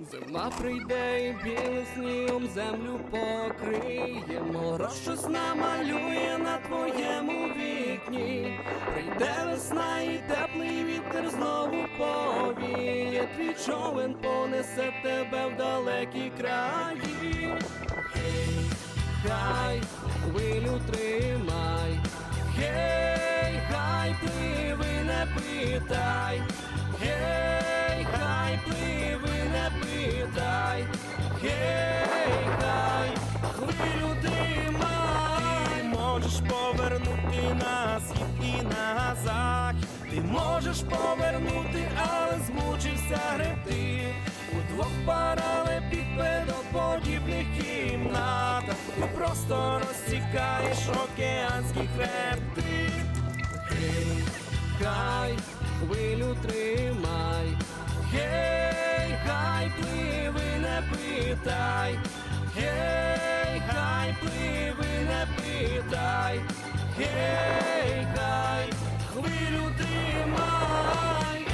Зима прийде і білим снігом землю покриє, Мороз щось намалює на твоєму вікні. Прийде весна і теплий вітер знову повіє. Твій човен понесе тебе в далекі краї. Хай хвилю тримай. Гей, хай пливи, не питай. Гей, Гей, хай хвилю. Ти можеш повернути на схід і на захід. Ти можеш повернути, але змучився гребти Удвох паралепіпедоподібних кімнатах Ти просто розтікаєш океанські хребти Гей, хай хвилю тримай питай. Гей, хай пливи, не питай. Гей, хай хвилю тримай